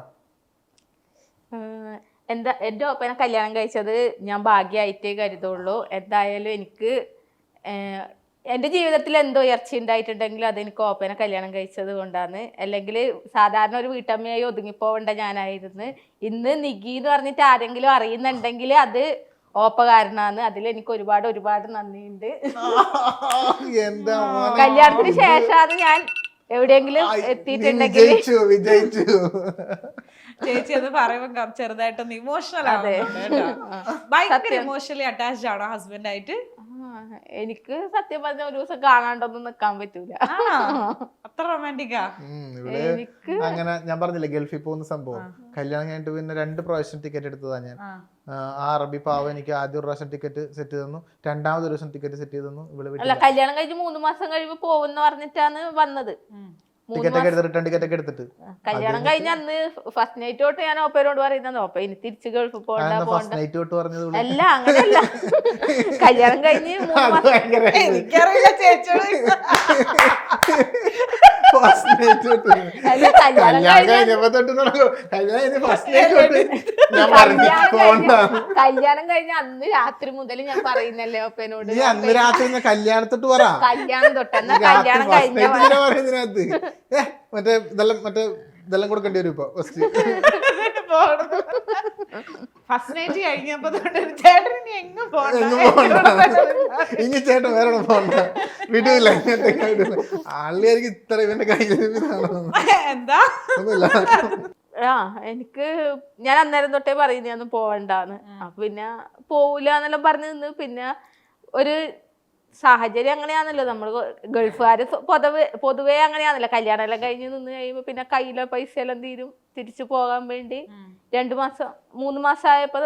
എന്താ എന്റെ ഒപ്പനെ കല്യാണം കഴിച്ചത് ഞാൻ ഭാഗ്യമായിട്ടേ കരുതുള്ളൂ. എന്തായാലും എനിക്ക് എന്റെ ജീവിതത്തിൽ എന്തോ ഉയർച്ച ഉണ്ടായിട്ടുണ്ടെങ്കിൽ അതെനിക്ക് ഓപ്പനെ കല്യാണം കഴിച്ചത് കൊണ്ടാണ് അല്ലെങ്കിൽ സാധാരണ ഒരു വീട്ടമ്മയായി ഒതുങ്ങിപ്പോവേണ്ട ഞാനായിരുന്നു. ഇന്ന് നികി എന്ന് പറഞ്ഞിട്ട് ആരെങ്കിലും അറിയുന്നുണ്ടെങ്കിൽ അത് ഓപ്പ കാരണമാണ് അതിൽ എനിക്ക് ഒരുപാട് ഒരുപാട് നന്ദിയുണ്ട്. എന്താ മോനെ? കല്യാണത്തിന് ശേഷമാണ് ഞാൻ എവിടെയെങ്കിലും എത്തിയിട്ടുണ്ടെങ്കിൽ വിജയിച്ചു വിജയിച്ചു. ചേച്ചി അത് പറയുമ്പോ ചെറുതായിട്ടൊന്ന് ഇമോഷണൽ ആണ് ഭയങ്കര ഇമോഷണലി അറ്റാച്ച്ഡ് ആണോ ഹസ്ബൻഡ് ആയിട്ട്. ആ, എനിക്ക് സത്യം പറഞ്ഞ ഒരു ദിവസം കാണാണ്ടൊന്നും നിക്കാൻ പറ്റൂല. അത്ര റൊമാന്റിക്കാ ഇവിടെ അങ്ങനെ ഞാൻ പറഞ്ഞില്ലേ ഗൾഫിൽ പോകുന്ന സംഭവം. കല്യാണം കഴിഞ്ഞിട്ട് പിന്നെ രണ്ട് പ്രാവശ്യം ടിക്കറ്റ് എടുത്തതാ ഞാൻ. ആ, അറബി പാവ എനിക്ക് ആദ്യ ഒരു പ്രാവശ്യം ടിക്കറ്റ് സെറ്റ് തന്നു. രണ്ടാമത് ഒരു ദിവസം ടിക്കറ്റ് സെറ്റ് ചെയ്തു തന്നു ഇവിടെ കല്യാണം കഴിഞ്ഞ് മൂന്ന് മാസം കഴിയുമ്പോ പോകുന്ന പറഞ്ഞിട്ടാണ് വന്നത്. ടിക്കറ്റ് ഒക്കെ എടുത്ത് റിട്ടേൺ ടിക്കറ്റ് ഒക്കെ എടുത്തിട്ട്. കല്യാണം കഴിഞ്ഞ അന്ന് ഫസ്റ്റ് നൈറ്റ് തൊട്ട് ഞാൻ ഓപ്പയോട് പറയുന്നത് ഓപ്പ ഇനി തിരിച്ച് ഗൾഫ് പോകണ്ട ഫസ്റ്റ് നൈറ്റ് തൊട്ട് പറഞ്ഞത് അല്ല അങ്ങനെയല്ല കല്യാണം കഴിഞ്ഞ് മൂന്ന് അത് മാസം എനിക്കറിയില്ല ചേച്ചിയോട് [LAUGHS] ഫസ്റ്റ് നൈറ്റ് തൊട്ട് കല്യാണം കല്യാണം കഴിഞ്ഞ കഴിഞ്ഞപ്പോ തൊട്ട് കല്യാണം കഴിഞ്ഞ ഫസ്റ്റ് നൈറ്റ് തൊട്ട് ഞാൻ പറഞ്ഞു കല്യാണം കഴിഞ്ഞ കല്യാണം കഴിഞ്ഞ അന്ന് രാത്രി മുതൽ ഞാൻ പറയുന്നല്ലേ ഒപ്പനോട്. നീ അന്ന് രാത്രി കല്യാണത്തിട്ട് പറ. കല്യാണം തൊട്ട് എന്നാ കല്യാണം കഴിഞ്ഞ പറയുന്നതിനകത്ത് മറ്റേ ഇതെല്ലാം മറ്റേ ഇതെല്ലാം കൊടുക്കേണ്ടി വരും ഇപ്പൊ. ഫസ്റ്റ്. ഫസ്റ്റ് നൈറ്റ് കഴിഞ്ഞപ്പോ തൊട്ട് ചേട്ടൻ ഇനി എങ്ങും പോകണ്ട ചേട്ടൻ വേറെ പോണ്ട? വിടൂല ആളുകാർക്ക് ഇത്ര ഇവന്റെ കയ്യിൽ എന്താ? ഒന്നുമില്ല. ആ എനിക്ക് ഞാൻ അന്നേരം തൊട്ടേ പറയുന്നു പോവണ്ടാന്ന്. അപ്പൊ പിന്നെ പോവില്ല എന്നെല്ലാം പറഞ്ഞു നിന്ന് പിന്നെ ഒരു സാഹചര്യം അങ്ങനെയാണല്ലോ. നമ്മൾ ഗൾഫുകാർ പൊതുവെ പൊതുവേ അങ്ങനെയാണല്ലോ. കല്യാണം എല്ലാം കഴിഞ്ഞ് നിന്ന് കഴിയുമ്പോൾ പിന്നെ കയ്യിലെ പൈസ എല്ലാം തീരും. തിരിച്ചു പോകാൻ വേണ്ടി രണ്ടു മാസം മൂന്ന് മാസം ആയപ്പോ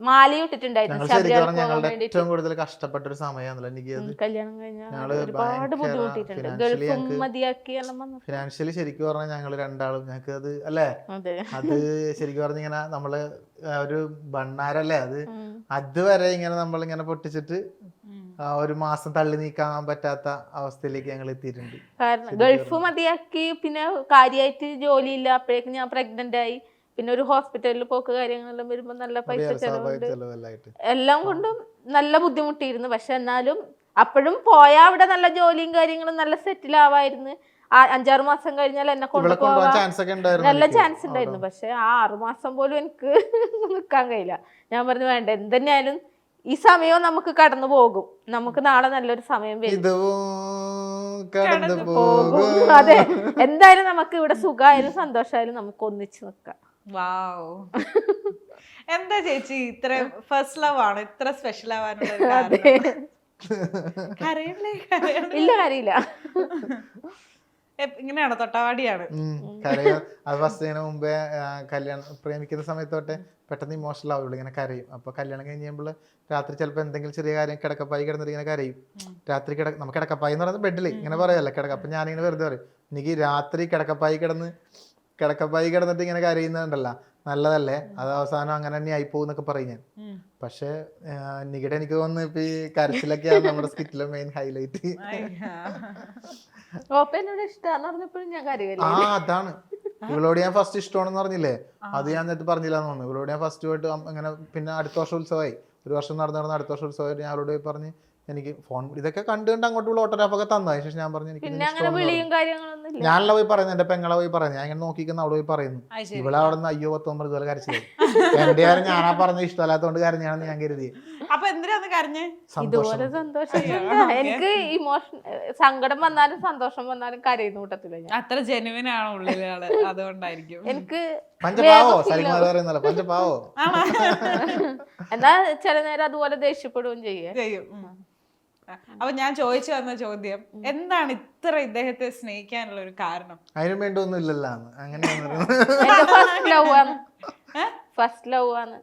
മാല ഇട്ടിട്ടുണ്ടായിരുന്നു. ഞങ്ങളുടെ ഏറ്റവും കൂടുതൽ കഷ്ടപ്പെട്ട ഒരു സമയമാണല്ലോ. എനിക്ക് അത് കല്യാണം കഴിഞ്ഞാൽ ഒരുപാട് ബുദ്ധിമുട്ടിയിട്ടുണ്ട്. ഗൾഫും മതിയാക്കി ഫിനാൻഷ്യലി ശരിക്കും പറഞ്ഞാൽ ഞങ്ങൾ രണ്ടാളും ഞങ്ങൾക്ക് അത് അല്ലേ? അതെ. അത് ശരിക്കും പറഞ്ഞിങ്ങനെ നമ്മൾ ഒരു ബണ്ണാരല്ലേ അത്. അതുവരെ ഇങ്ങനെ നമ്മളിങ്ങനെ പൊട്ടിച്ചിട്ട് ഒരു മാസം തള്ളി നീക്കാൻ പറ്റാത്ത അവസ്ഥയിലേക്ക് ഞങ്ങൾ എത്തിയിട്ടുണ്ട്. കാരണം ഗൾഫ് മതിയാക്കി പിന്നെ കാര്യമായിട്ട് ജോലിയില്ല. അപ്പോഴേക്കും ഞാൻ പ്രഗ്നന്റ് ആയി. പിന്നെ ഒരു ഹോസ്പിറ്റലിൽ പോക്ക് കാര്യങ്ങളെല്ലാം വരുമ്പോൾ നല്ല പൈസ ചെലവുണ്ട്. എല്ലാം കൊണ്ടും നല്ല ബുദ്ധിമുട്ടിയിരുന്നു. പക്ഷെ എന്നാലും അപ്പോഴും പോയ അവിടെ നല്ല ജോലിയും കാര്യങ്ങളും നല്ല സെറ്റിൽ ആവായിരുന്നു. അഞ്ചാറ് മാസം കഴിഞ്ഞാൽ എന്നെ കൊണ്ടുപോകാൻ നല്ല ചാൻസ് ഉണ്ടായിരുന്നു. പക്ഷെ ആ ആറുമാസം പോലും എനിക്ക് [LAUGHS] നിൽക്കാൻ കഴിയില്ല. ഞാൻ പറഞ്ഞു വേണ്ട എന്തെന്നായാലും ഈ സമയവും നമുക്ക് കടന്നു പോകും. നമുക്ക് നാളെ നല്ലൊരു സമയം വരും. കടന്നു പോകും. അതെ. എന്തായാലും നമുക്ക് ഇവിടെ സുഖമായാലും സന്തോഷമായാലും നമുക്ക് ഒന്നിച്ചു നിൽക്കാം. വാവ്. എന്താ ചേച്ചി ഇത്ര ഫസ്റ്റ് ലവ് ആണ്. ഇത്ര സ്പെഷ്യൽ ആവാനുള്ള ഇല്ല കരയല്ലേ ഇങ്ങനെയാണോ? തൊട്ടാവാടിയാണ്. കരയും? അത് ഫസ്റ്റ് ചെയ്യുന്ന മുമ്പേ കല്യാണം പ്രേമിക്കുന്ന സമയത്തോട്ടെ പെട്ടെന്ന് ഇമോഷണൽ ആവുള്ളൂ ഇങ്ങനെ കരയും. അപ്പൊ കല്യാണം കഴിഞ്ഞ് കഴിയുമ്പോൾ രാത്രി ചിലപ്പോൾ എന്തെങ്കിലും ചെറിയ കാര്യം കിടക്കപ്പായി കിടന്നിട്ട് ഇങ്ങനെ കരയും. രാത്രി കിട നമുക്ക് കിടക്കപ്പായി എന്ന് പറയുന്നത് ബെഡിൽ ഇങ്ങനെ പറയല്ല കിടക്ക അപ്പൊ ഞാനിങ്ങനെ വെറുതെ പറയും എനിക്ക് രാത്രി കിടക്കപ്പായി കിടന്ന് കിടക്കപ്പായി കിടന്നിട്ട് ഇങ്ങനെ കരയുന്നുണ്ടല്ലോ നല്ലതല്ലേ? അത് അവസാനം അങ്ങനെ തന്നെ ആയിപ്പോകും എന്നൊക്കെ പറയും ഞാൻ. പക്ഷെ നികിടെ എനിക്ക് തോന്നുന്നു ഇപ്പൊ ഈ കരച്ചിലൊക്കെയാണ് നമ്മുടെ സ്കിറ്റിലെ മെയിൻ ഹൈലൈറ്റ് എന്നോട് ഇഷ്ടാന്ന് പറഞ്ഞപ്പോഴും ഞാൻ ആ അതാണ്. ഇവളോട് ഞാൻ ഫസ്റ്റ് ഇഷ്ടമാണെന്ന് പറഞ്ഞില്ലേ? അത് ഞാൻ നേരത്തെ പറഞ്ഞില്ല എന്ന് തോന്നുന്നു ഇവളോട് ഞാൻ ഫസ്റ്റ് പോയിട്ട് അങ്ങനെ പിന്നെ അടുത്ത വർഷം ഉത്സവമായി ഒരു വർഷം നടന്നു നടന്ന അടുത്ത വർഷം ഉത്സവമായിട്ട് ഞാൻ അവളോട് പോയി പറഞ്ഞ് എനിക്ക് ഫോൺ ഇതൊക്കെ കണ്ടു കണ്ട് അങ്ങോട്ട് ഉള്ള ഓട്ടോഗ്രാഫൊക്കെ തന്നതിന് ശേഷം ഞാൻ പറഞ്ഞു എനിക്ക് ഞാനല്ല പോയി പറയുന്നത്. എന്റെ പെങ്ങളെ പോയി പറയുന്നത്. ഞാൻ ഇങ്ങനെ നോക്കിക്കുന്ന അവിടെ പോയി പറയുന്നു. ഇവിടെ അവിടെ നിന്ന് അയ്യോ പത്തൊമ്പത് ഇതുപോലെ കരച്ചില്ല എന്റെ കാര്യം ഞാനാ പറഞ്ഞ ഇഷ്ടമല്ലാത്തോണ്ട് കരഞ്ഞാണെന്ന് ഞാൻ കരുതി. അപ്പൊ എന്തിനാന്ന് കരഞ്ഞ്? ഇതുപോലെ സന്തോഷം. എനിക്ക് ഇമോഷൻ സങ്കടം വന്നാലും സന്തോഷം വന്നാലും കരയുന്ന കൂട്ടത്തില്ല ഞാൻ. അത്ര ജെനുവിൻ ആണോ ഉള്ളിലെ ആൾ. അതുകൊണ്ടായിരിക്കും. എനിക്ക് പഞ്ചപാവോ? പറയുന്നല്ലോ പഞ്ചപാവോ? എന്നാ ചില നേരം അതുപോലെ ദേഷ്യപ്പെടുകയും ചെയ്യേ. ചെയ്യും. അപ്പൊ ഞാൻ ചോദിച്ചു വന്ന ചോദ്യം എന്താണ് ഇത്ര ഇദ്ദേഹത്തെ സ്നേഹിക്കാനുള്ള ഒരു കാരണം? അതിനും വേണ്ടി ഒന്നും ഇല്ലല്ലോ അങ്ങനെയാണ് ഫസ്റ്റ് ലവ് ആണ്. ഫസ്റ്റ് ലവ് ആണ്.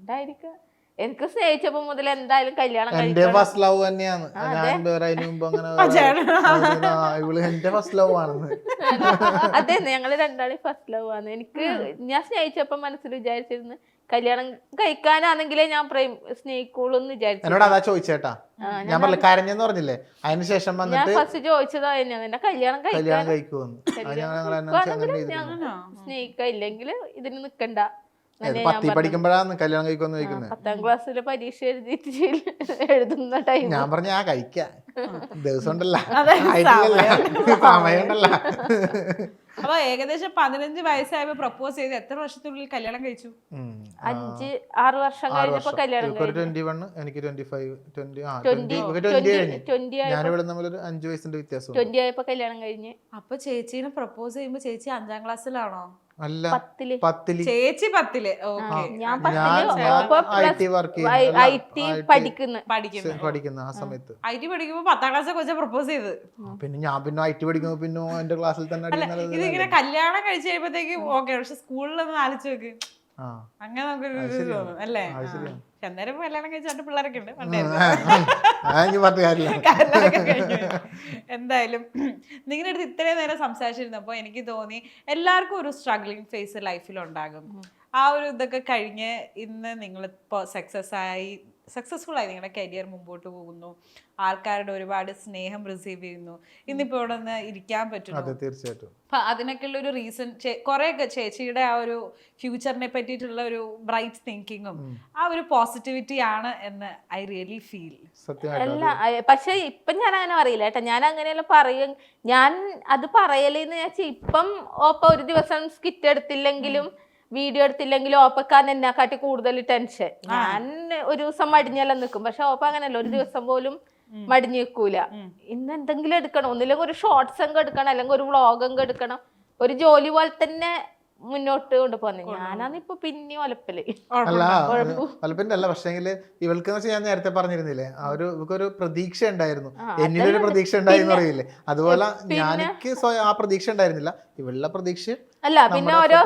ഉണ്ടായിരിക്കും എനിക്ക് സ്നേഹിച്ചപ്പോ മുതൽ എന്തായാലും കല്യാണം എന്റെ ഫസ്റ്റ് ലവ് തന്നെയാണ്. ഞാൻ വേറെ അതിന് മുമ്പ് അങ്ങനെ ഇവൾ എന്റെ ഫസ്റ്റ് ലവ് ആണെന്ന്. അതെ ഞങ്ങൾ രണ്ടാളും ഫസ്റ്റ് ലവ് ആണ്. എനിക്ക് ഞാൻ സ്നേഹിച്ചപ്പോ മനസ്സിൽ വിചാരിച്ചിരുന്നു കല്യാണം കഴിക്കാനാണെങ്കിലേ ഞാൻ പ്രേം സ്നേഹിക്കുള്ളൂ എന്ന് വിചാരിച്ചു എന്നോട് അതാ ചോദിച്ചേട്ടാ. ഞാൻ പറഞ്ഞു കരഞ്ഞെന്ന് പറഞ്ഞില്ലേ? അതിന് ശേഷം ഞാൻ വന്നിട്ട് ഫസ്റ്റ് ചോദിച്ചതാ ഞാൻ എന്നെ കല്യാണം കല്യാണം കഴിക്കാൻ കഴിക്കുമെന്ന് സ്നേഹിക്കില്ലെങ്കിൽ ഇതിന് നിക്കണ്ട. പത്തി പഠിക്കുമ്പോഴാണ് കല്യാണം കഴിക്കുമെന്ന് ചോദിക്കുന്നത്? പത്താം ക്ലാസ്സിലെ പരീക്ഷ എഴുതിയിട്ട് എഴുതുന്ന ടൈം. ഞാൻ പറഞ്ഞ ആ കഴിക്ക. ദിവസം ഉണ്ടല്ലോ [LAUGHS] അതെ, ആയിട്ടില്ലല്ലോ. സമയം അപ്പൊ ഏകദേശം പതിനഞ്ച് വയസ്സായപ്പോ പ്രപ്പോസ് ചെയ്ത് എത്ര വർഷത്തിനുള്ളിൽ കല്യാണം കഴിച്ചു? അഞ്ച് ആറ് വർഷം കഴിഞ്ഞപ്പോ കല്യാണം കഴിച്ചു ഒരു ട്വന്റി വൺ എനിക്ക് ട്വന്റി ഫൈവ് ട്വന്റി ട്വന്റി ഞാനിവിടെ തമ്മിലൊരു അഞ്ചു വയസ്സിന്റെ വ്യത്യാസം ട്വന്റി ആയപ്പോ കല്യാണം കഴിഞ്ഞ്. അപ്പൊ ചേച്ചീനെ പ്രപ്പോസ് ചെയ്യുമ്പോ ചേച്ചി അഞ്ചാം ക്ലാസ്സിലാണോ? അല്ല പത്തിൽ. പത്തിൽ. ചേച്ചി പത്തിൽ. ഓക്കെ. ഞാൻ ഐ ടി പഠിക്കുന്നു. പഠിക്കുന്നു. ആ സമയത്ത്. ഐ ടി പഠിക്കുമ്പോ പത്താം ക്ലാസ് കൊച്ചാ പ്രപ്പോസ് ചെയ്ത്. പിന്നെ ഞാൻ പിന്നെ ഐ ടി പഠിക്കുമ്പോ പിന്നെ എന്റെ ക്ലാസ്സിൽ തന്നെ ഇതിങ്ങനെ കല്യാണം കഴിച്ചു കഴിയുമ്പോഴത്തേക്ക് ഓക്കെ പക്ഷെ സ്കൂളിലൊന്ന് ആലോചിച്ച് നോക്ക്. അങ്ങനെ നമുക്കൊരു ഇത് തോന്നും അല്ലേ? അന്നേരം കല്യാണം പിള്ളേരൊക്കെ ഉണ്ട്. [LAUGHS] എന്തായാലും നിങ്ങളുടെ അടുത്ത് ഇത്രയും നേരം സംസാരിച്ചിരുന്നപ്പോൾ എനിക്ക് തോന്നി എല്ലാവർക്കും ഒരു സ്ട്രഗ്ലിംഗ് ഫേസ് ലൈഫിൽ ഉണ്ടാകും. ആ ഒരു ഇതൊക്കെ കഴിഞ്ഞ് ഇന്ന് നിങ്ങൾ ഇപ്പോൾ സക്സസ് ആയി സക്സസ്ഫുൾ ആയി നിങ്ങളുടെ കരിയർ മുമ്പോട്ട് പോകുന്നു. ആൾക്കാരുടെ ഒരുപാട് സ്നേഹം റിസീവ് ചെയ്യുന്നു. ഇന്നിപ്പോ ഇവിടെ നിന്ന് ഇരിക്കാൻ പറ്റുന്നു. അതെ തീർച്ചയായിട്ടും. അപ്പൊ അതിനൊക്കെയുള്ള ഒരു റീസൺ കുറെയൊക്കെ ചേച്ചിയുടെ ആ ഒരു ഫ്യൂച്ചറിനെ പറ്റിയിട്ടുള്ള ഒരു ബ്രൈറ്റ് തിങ്കിങ്ങും ആ ഒരു പോസിറ്റിവിറ്റി ആണ് എന്ന് ഐ റിയലി ഫീൽ അല്ല പക്ഷെ ഇപ്പം ഞാൻ അങ്ങനെ അറിയില്ല കേട്ടോ. ഞാൻ അങ്ങനെയല്ല പറയും. ഞാൻ അത് പറയലെന്ന് വെച്ചാൽ ഇപ്പം ഒപ്പം ഒരു ദിവസം സ്കിറ്റ് എടുത്തില്ലെങ്കിലും വീഡിയോ എടുത്തില്ലെങ്കിലും ഓപ്പക്കാൻ എന്നെക്കാട്ടി കൂടുതൽ ടെൻഷൻ. ഞാൻ ഒരു ദിവസം മടിഞ്ഞെല്ലാം നിൽക്കും. പക്ഷെ ഓപ്പ അങ്ങനല്ല ഒരു ദിവസം പോലും മടിഞ്ഞു നിൽക്കൂല. ഇന്ന് എന്തെങ്കിലും എടുക്കണം. ഒന്നില്ലെങ്കിൽ ഒരു ഷോർട്സ് അങ്ങ് എടുക്കണം. അല്ലെങ്കിൽ ഒരു വ്ളോഗ് അങ്ങ് എടുക്കണം. ഒരു ജോലി പോലെ തന്നെ മുന്നോട്ട് കൊണ്ടുപോകുന്നത് ഞാനാണ് ഇപ്പൊ പിന്നെ ഒലപ്പൽ. അല്ല പലപ്പിന്റെ അല്ല പക്ഷേങ്കിൽ ഇവൾക്ക് എന്ന് വെച്ചാൽ ഞാൻ നേരത്തെ പറഞ്ഞിരുന്നില്ലേ ആ ഒരു ഇവക്കൊരു പ്രതീക്ഷ ഉണ്ടായിരുന്നു. എന്നിലൊരു. പ്രതീക്ഷ ഉണ്ടായിരുന്നു അറിയില്ലേ? അതുപോലെ ഞാനിക്ക് ഞാനെനിക്ക് സ്വയം ആ പ്രതീക്ഷ ഉണ്ടായിരുന്നില്ല. ഇവളുടെ പ്രതീക്ഷ അല്ല പിന്നെ ഓരോ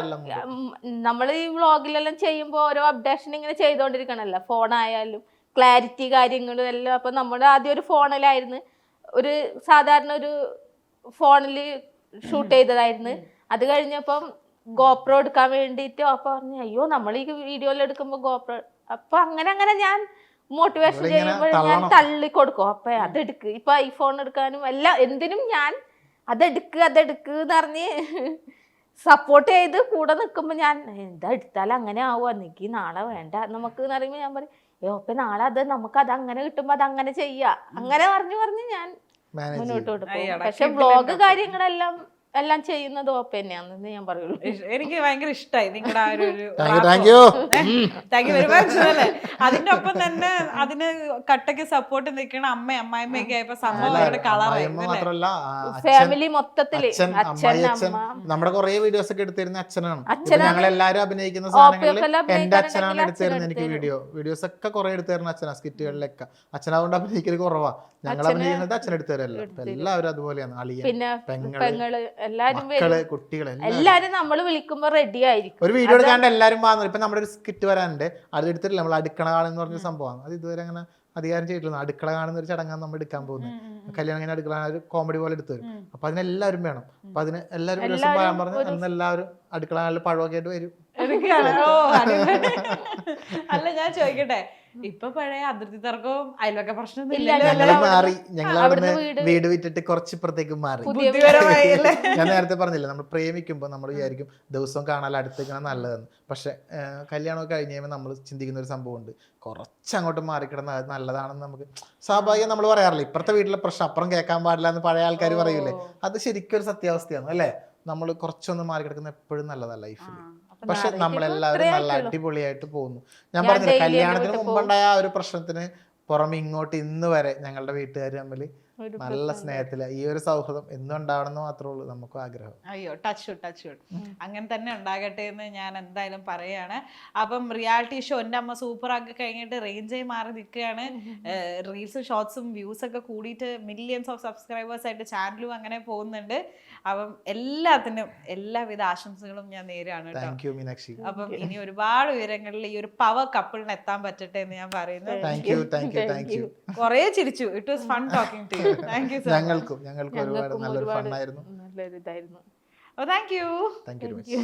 നമ്മൾ ഈ വ്ളോഗിലെല്ലാം ചെയ്യുമ്പോൾ ഓരോ അപ്ഡേഷൻ ഇങ്ങനെ ചെയ്തോണ്ടിരിക്കണല്ലോ. ഫോണായാലും ക്ലാരിറ്റി കാര്യങ്ങളും എല്ലാം. അപ്പൊ നമ്മുടെ ആദ്യം ഒരു ഫോണിലായിരുന്നു. ഒരു സാധാരണ ഒരു ഫോണിൽ ഷൂട്ട് ചെയ്തതായിരുന്നു. അത് കഴിഞ്ഞപ്പം ഗോപ്രോ എടുക്കാൻ വേണ്ടിയിട്ട് അപ്പൊ പറഞ്ഞു അയ്യോ നമ്മൾ ഈ വീഡിയോയിൽ എടുക്കുമ്പോ ഗോപ്രോ അപ്പൊ അങ്ങനെ അങ്ങനെ ഞാൻ മോട്ടിവേഷൻ ചെയ്യുമ്പോൾ ഞാൻ. തള്ളി കൊടുക്കും അപ്പൊ അതെടുക്ക് ഇപ്പൊ ഐഫോൺ എടുക്കാനും എല്ലാം എന്തിനും ഞാൻ അതെടുക്ക് അതെടുക്ക് എന്ന് പറഞ്ഞ് സപ്പോർട്ട് ചെയ്ത് കൂടെ നിൽക്കുമ്പോൾ ഞാൻ എന്താ എടുത്താൽ അങ്ങനെ ആവുക എനിക്ക് നാളെ വേണ്ട. നമുക്ക് എന്ന് പറയുമ്പോൾ ഞാൻ പറയും ഏ ഓപ്പ നാളെ അത് നമുക്ക് അത് അങ്ങനെ കിട്ടുമ്പോൾ അത് അങ്ങനെ ചെയ്യാം. അങ്ങനെ പറഞ്ഞു പറഞ്ഞ് ഞാൻ മുന്നോട്ട് പോകും പക്ഷെ ബ്ലോഗ് കാര്യങ്ങളെല്ലാം എല്ലാം ചെയ്യുന്നത് ഓപ്പ തന്നെയാണെന്ന് ഞാൻ പറയുള്ളൂ. എനിക്ക് ഭയങ്കര ഇഷ്ടമായി നിങ്ങളുടെ ആ ഒരു താങ്ക് യു താങ്ക് യു അതിന്റെ ഒപ്പം തന്നെ അതിന് കട്ടയ്ക്ക് സപ്പോർട്ട് നിൽക്കണ അമ്മ അമ്മായിമ്മയൊക്കെ ആയപ്പോ സംഭവം അവരുടെ കളറായി അമ്മ മാത്രല്ല ഫാമിലി മൊത്തത്തിൽ അച്ഛൻ അച്ഛൻ അമ്മായി അച്ഛൻ അമ്മ. നമ്മുടെ കുറെ വീഡിയോസ് ഒക്കെ എടുത്തിരുന്ന അച്ഛനാണ്. ഞങ്ങൾ എല്ലാരും അഭിനയിക്കുന്ന സാധനങ്ങളിൽ എന്റെ അച്ഛനാണ് എടുത്തിരുന്നത് എനിക്ക് വീഡിയോ വീഡിയോസ് ഒക്കെ കുറെ എടുത്തിരുന്ന അച്ഛനാ സ്കിറ്റുകളിലൊക്കെ. അച്ഛനാവുകൊണ്ട് അഭിനയിക്കൽ കുറവാ. ഞങ്ങൾ അഭിനയിക്കുന്നത് അച്ഛൻ എടുത്തരല്ല എല്ലാവരും അതുപോലെയാണ്. അളിയൻ പെങ്ങൾ. പെങ്ങൾ എല്ലാരും മക്കൾ എല്ലാരും നമ്മൾ വിളിക്കുമ്പോ റെഡി ആയിരിക്കും. ഒരു വീഡിയോ എടുക്കാണ്ട് എല്ലാരും വന്നു ഇപ്പൊ നമ്മുടെ ഒരു സ്കിറ്റ് വരാനുണ്ട്. അത് എടുത്തിട്ടില്ല. നമ്മൾ അടുക്കള കാണുന്ന പറഞ്ഞ സംഭവമാണ്. അത് ഇതുവരെ അങ്ങനെ അധികാരം ചെയ്തിട്ടില്ല. അടുക്കള കാണുന്ന ഒരു ചടങ്ങാണ് നമ്മൾ എടുക്കാൻ പോകുന്നത്. കല്യാണം ഇങ്ങനെ അടുക്കള ഒരു കോമഡി പോലെ എടുത്തു വരും. അപ്പൊ അതിനെല്ലാവരും വേണം. അപ്പൊ അതിന് എല്ലാവരും ഒരു ദിവസം പറയാൻ പറഞ്ഞു അന്ന് എല്ലാവരും അടുക്കള പഴമൊക്കെ ആയിട്ട് വരും. [LAUGHS] അല്ല ഞാൻ ചോദിക്കട്ടെ. ഇപ്പൊ പഴയ അതിർത്തി തർക്കവും അയൽവക്ക പ്രശ്നം മാറി ഞങ്ങൾ അവിടുന്ന് അവിടുന്ന് വീട് വിറ്റിട്ട് കുറച്ച് മാറി. ഞാൻ നേരത്തെ പറഞ്ഞില്ല നമ്മൾ പ്രേമിക്കുമ്പോൾ നമ്മൾ വിചാരിക്കും ദിവസവും കാണാൻ അടുത്തേക്കാണ് നല്ലതെന്ന്. പക്ഷെ കല്യാണമൊക്കെ കഴിഞ്ഞ് കഴിയുമ്പോൾ നമ്മൾ ചിന്തിക്കുന്ന ഒരു സംഭവമുണ്ട് കുറച്ച് അങ്ങോട്ട് മാറിക്കിടന്ന അത് നല്ലതാണെന്ന് നമുക്ക് സ്വാഭാവികം നമ്മൾ പറയാറില്ല ഇപ്പുറത്തെ വീട്ടിലെ പ്രശ്നം അപ്പുറം കേൾക്കാൻ പാടില്ല എന്ന് പഴയ ആൾക്കാർ പറയൂലേ. അത് ശരിക്കും ഒരു സത്യാവസ്ഥയാണ് അല്ലേ? നമ്മൾ കുറച്ചൊന്ന് മാറി കിടക്കുന്ന എപ്പോഴും നല്ലതാണ് ലൈഫിൽ പക്ഷെ നമ്മളെല്ലാവരും നല്ല അടിപൊളിയായിട്ട് പോകുന്നു. ഞാൻ പറഞ്ഞില്ല കല്യാണത്തിന് മുമ്പുണ്ടായ ആ ഒരു പ്രശ്നത്തിന് പുറമെ ഇങ്ങോട്ട് ഇന്ന് വരെ ഞങ്ങളുടെ വീട്ടുകാർ തമ്മിൽ നല്ല സ്നേഹത്തിൽ ഈ ഒരു സൗഹൃദം എന്നും ഉണ്ടാവണമെന്ന് മാത്രമേ ഉള്ളൂ നമുക്ക് ആഗ്രഹം. അയ്യോ ടച്ച് ടച്ച് അങ്ങനെ തന്നെ ഉണ്ടാകട്ടെ എന്ന് ഞാൻ എന്തായാലും പറയാണ്. അപ്പം റിയാലിറ്റി ഷോ എന്റെ അമ്മ സൂപ്പർ ആക്കി കഴിഞ്ഞിട്ട് റേഞ്ചായി മാറി നിൽക്കുകയാണ്. റീൽസും ഷോർട്സും വ്യൂസ് ഒക്കെ കൂടിയിട്ട് മില്യൺസ് ഓഫ് സബ്സ്ക്രൈബേഴ്സ് ആയിട്ട് ചാനലും അങ്ങനെ പോകുന്നുണ്ട്. അപ്പം എല്ലാത്തിനും എല്ലാവിധ ആശംസകളും ഞാൻ നേരാണ് കേട്ടോ. മീനാക്ഷി. അപ്പം ഇനി ഒരുപാട് ഉയരങ്ങളിൽ ഈ ഒരു പവർ കപ്പിളിന് എത്താൻ പറ്റട്ടെ എന്ന് ഞാൻ പറയുന്നു. കൊറേ ചിരിച്ചു. It was fun talking to ഞങ്ങൾക്കും ഞങ്ങൾക്കും ഒരുപാട് നല്ലൊരു ഫണ്ണായിരുന്നു നല്ലൊരു ഇതായിരുന്നു താങ്ക് യു താങ്ക് യു